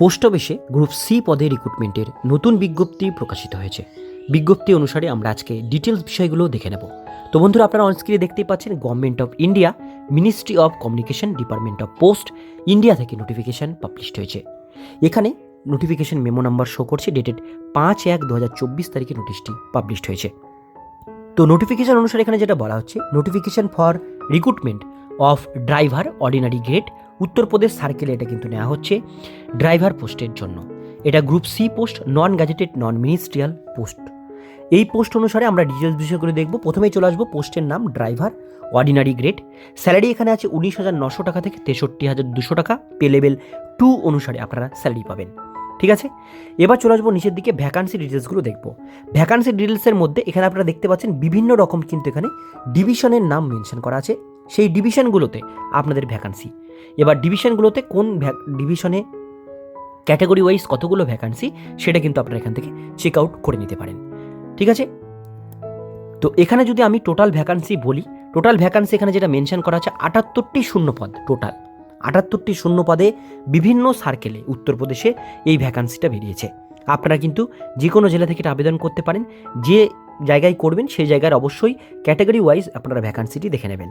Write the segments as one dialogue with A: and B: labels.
A: Post অফিসে group C পদে রিক্রুটমেন্টের নতুন বিজ্ঞপ্তি প্রকাশিত হয়েছে। বিজ্ঞপ্তি অনুসারে আমরা আজকে ডিটেলস বিষয়গুলো দেখে নেব। তো বন্ধুরা, আপনারা অনস্ক্রিনে দেখতেই পাচ্ছেন government of India ministry of communication department of post India থেকে নোটিফিকেশন পাবলিশড হয়েছে। এখানে নোটিফিকেশন মেমো নাম্বার শো করছে ডেটেড পাঁচ এক দু হাজার চব্বিশ তারিখে নোটিশটি পাবলিশড হয়েছে। তো নোটিফিকেশন অনুসারে এখানে যেটা বলা হচ্ছে notification for recruitment of driver ordinary grade Uttar Pradesh সার্কেলে এটা কিন্তু নেওয়া হচ্ছে ড্রাইভার পোস্টের জন্য। এটা group C post non gazetted non ministerial post. এই পোস্ট অনুসারে আমরা ডিটেলস বিষয়গুলো দেখব। প্রথমেই চলে আসব পোস্টের নাম, ড্রাইভার অর্ডিনারি গ্রেড স্যালারি এখানে আছে উনিশ হাজার নশো টাকা থেকে তেষট্টি হাজার দুশো টাকা। পে লেভেল টু অনুসারে আপনারা স্যালারি পাবেন। ঠিক আছে? এবার চলে আসব নিচের দিকে ভ্যাকান্সি ডিটেলসগুলো দেখব। ভ্যাকান্সি ডিটেলসের মধ্যে এখানে আপনারা দেখতে পাচ্ছেন বিভিন্ন রকম কিন্তু এখানে ডিভিশনের নাম মেনশন করা আছে। সেই ডিভিশনগুলোতে আপনাদের ভ্যাকান্সি এবার ডিভিশনগুলোতে কোন ডিভিশনে ক্যাটাগরি ওয়াইজ কতগুলো ভ্যাকান্সি সেটা কিন্তু আপনারা এখান থেকে চেক আউট করে নিতে পারেন। ঠিক আছে? তো এখানে যদি আমি টোটাল ভ্যাকান্সি বলি টোটাল ভ্যাকান্সি এখানে যেটা মেনশন করা আছে, আটাত্তরটি শূন্যপদ টোটাল আটাত্তরটি শূন্য পদে বিভিন্ন সার্কেলে উত্তরপ্রদেশে এই ভ্যাকান্সিটা বেরিয়েছে। আপনারা কিন্তু যে কোনো জেলা থেকে এটা আবেদন করতে পারেন। যে জায়গায় করবেন সেই জায়গার অবশ্যই ক্যাটাগরি ওয়াইজ আপনারা ভ্যাকান্সিটি দেখে নেবেন।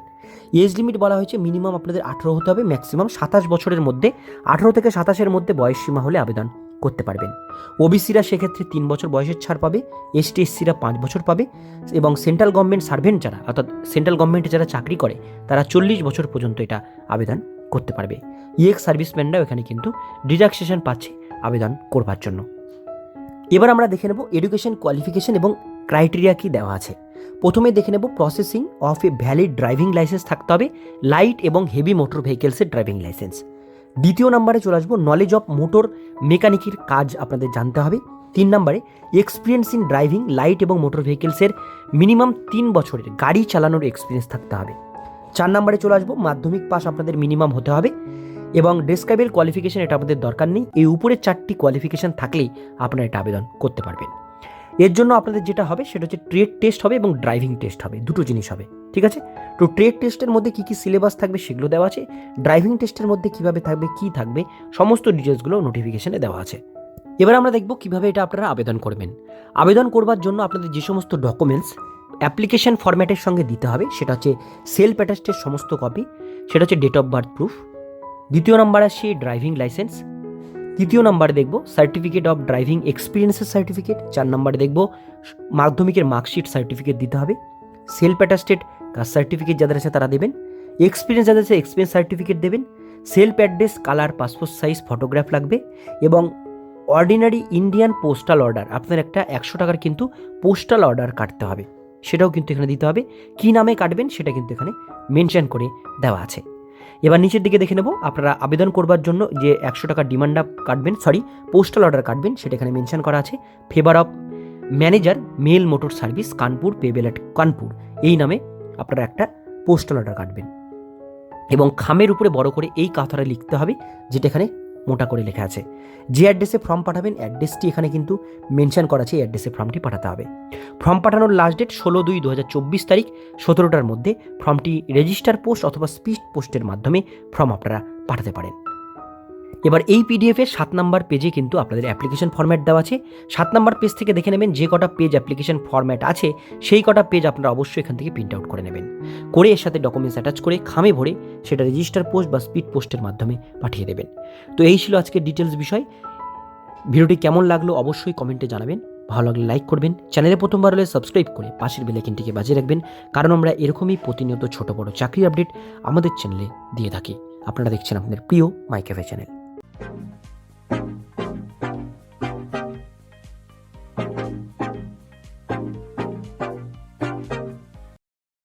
A: এজ লিমিট বলা হয়েছে মিনিমাম আপনাদের আঠেরো হতে হবে ম্যাক্সিমাম সাতাশ বছরের মধ্যে, আঠেরো থেকে সাতাশের মধ্যে বয়স সীমা হলে আবেদন করতে পারবেন। ওবিসিরা সেক্ষেত্রে তিন বছর বয়সের ছাড় পাবে এসটি এসসিরা পাঁচ বছর পাবে এবং সেন্ট্রাল গভর্নমেন্ট সার্ভেন্ট যারা, অর্থাৎ সেন্ট্রাল গভর্নমেন্টে যারা চাকরি করে, তারা চল্লিশ বছর পর্যন্ত এটা আবেদন করতে পারবে। ইএক্স সার্ভিসম্যানরাও এখানে কিন্তু ডিডাকশন পাচ্ছে আবেদন করবার জন্য। এবার আমরা দেখে নেব এডুকেশন কোয়ালিফিকেশন এবং ক্রাইটেরিয়া কি দেওয়া আছে। প্রথমে দেখে নেব processing of a valid driving license থাকতে হবে লাইট এবং হেভি মোটর ভেহিকেলসের ড্রাইভিং লাইসেন্স দ্বিতীয় নম্বরে চলে আসব নলেজ অফ মোটর মেকানিকের কাজ আপনাদের জানতে হবে। তিন নম্বরে এক্সপিরিয়েন্স ইন ড্রাইভিং লাইট এবং মোটর ভেহিকেলসের মিনিমাম তিন বছরের গাড়ি চালানোর এক্সপিরিয়েন্স থাকতে হবে। চার নম্বরে চলে আসব, মাধ্যমিক পাস আপনাদের মিনিমাম হতে হবে। এবং ডেসক্রাইবের কোয়ালিফিকেশন এটা আমাদের দরকার নেই। এই উপরের চারটি কোয়ালিফিকেশন থাকলেই আপনারা এটা আবেদন করতে পারবেন। এর জন্য আপনাদের যেটা হবে সেটা হচ্ছে ট্রেড টেস্ট হবে এবং ড্রাইভিং টেস্ট হবে, দুটো জিনিস হবে, ঠিক আছে? তো ট্রেড টেস্টের মধ্যে কী কী সিলেবাস থাকবে সেগুলো দেওয়া আছে ড্রাইভিং টেস্টের মধ্যে কীভাবে থাকবে, কী থাকবে, সমস্ত ডিটেলসগুলো নোটিফিকেশনে দেওয়া আছে। এবার আমরা দেখব কীভাবে এটা আপনারা আবেদন করবেন। আবেদন করবার জন্য আপনাদের যে সমস্ত ডকুমেন্টস অ্যাপ্লিকেশন ফরম্যাটের সঙ্গে দিতে হবে, সেটা হচ্ছে সেলফ অ্যাটাস্টের সমস্ত কপি সেটা হচ্ছে ডেট অফ বার্থ প্রুফ দ্বিতীয় নাম্বার আসছে ড্রাইভিং লাইসেন্স তৃতীয় নাম্বারে দেখব সার্টিফিকেট অফ ড্রাইভিং এক্সপিরিয়েন্সের সার্টিফিকেট চার নাম্বারে দেখব মাধ্যমিকের মার্কশিট সার্টিফিকেট দিতে হবে। সেলফ অ্যাটাস্টেড কাস্ট সার্টিফিকেট যাদের আছে তারা দেবেন। এক্সপিরিয়েন্স যাদের আছে এক্সপিরিয়েন্স সার্টিফিকেট দেবেন। Self address colour passport size photograph লাগবে এবং অর্ডিনারি ইন্ডিয়ান পোস্টাল অর্ডার আপনার একটা একশো টাকার কিন্তু পোস্টাল অর্ডার কাটতে হবে। সেটাও কিন্তু এখানে দিতে হবে। কী নামে কাটবেন সেটা কিন্তু এখানে মেনশন করে দেওয়া আছে। এবার নিচের দিকে দেখে নেব। আপনারা আবেদন করবার জন্য যে একশো টাকার ডিমান্ড আপ কাটবেন সরি পোস্টাল অর্ডার কাটবেন, সেটা এখানে মেনশন করা আছে। Favour of manager mail motor service Kanpur payable Kanpur এই নামে আপনারা একটা পোস্টাল অর্ডার কাটবেন। এবং খামের উপরে বড় করে এই কথাটা লিখতে হবে, যেটা এখানে মোটা করে লেখা আছে। যে অ্যাড্রেসে ফর্ম পাঠাবেন, অ্যাড্রেসটি এখানে কিন্তু মেনশন করা আছে, এই অ্যাড্রেসে ফর্মটি পাঠাতে হবে। ফর্ম পাঠানোর লাস্ট ডেট ষোলো দুই দু তারিখ, সতেরোটার মধ্যে ফর্মটি রেজিস্টার পোস্ট অথবা স্পিড পোস্টের মাধ্যমে ফর্ম আপনারা পাঠাতে পারেন। এবার এই পিডিএফের সাত নাম্বার পেজে কিন্তু আপনাদের অ্যাপ্লিকেশন ফরম্যাট দেওয়া আছে। সাত নাম্বার পেজ থেকে দেখে নেবেন যে কটা পেজ অ্যাপ্লিকেশন ফরম্যাট আছে, সেই কটা পেজ আপনারা অবশ্যই এখান থেকে প্রিন্ট আউট করে নেবেন। করে এর সাথে ডকুমেন্টস অ্যাটাচ করে খামে ভরে সেটা রেজিস্টার পোস্ট বা স্পিড পোস্টের মাধ্যমে পাঠিয়ে দেবেন। তো এই ছিল আজকের ডিটেলস বিষয়। ভিডিওটি কেমন লাগল অবশ্যই কমেন্টে জানাবেন। ভালো লাগলে লাইক করবেন। চ্যানেলে প্রথমবার হলে সাবস্ক্রাইব করে পাশের বেলাইকিনটিকে বাজিয়ে রাখবেন। কারণ আমরা এরকমই প্রতিনিয়ত ছোট বড় চাকরির আপডেট আমাদের চ্যানেলে দিয়ে থাকি। আপনারা দেখছেন আপনাদের প্রিয় মাইক্যাফে চ্যানেল thank you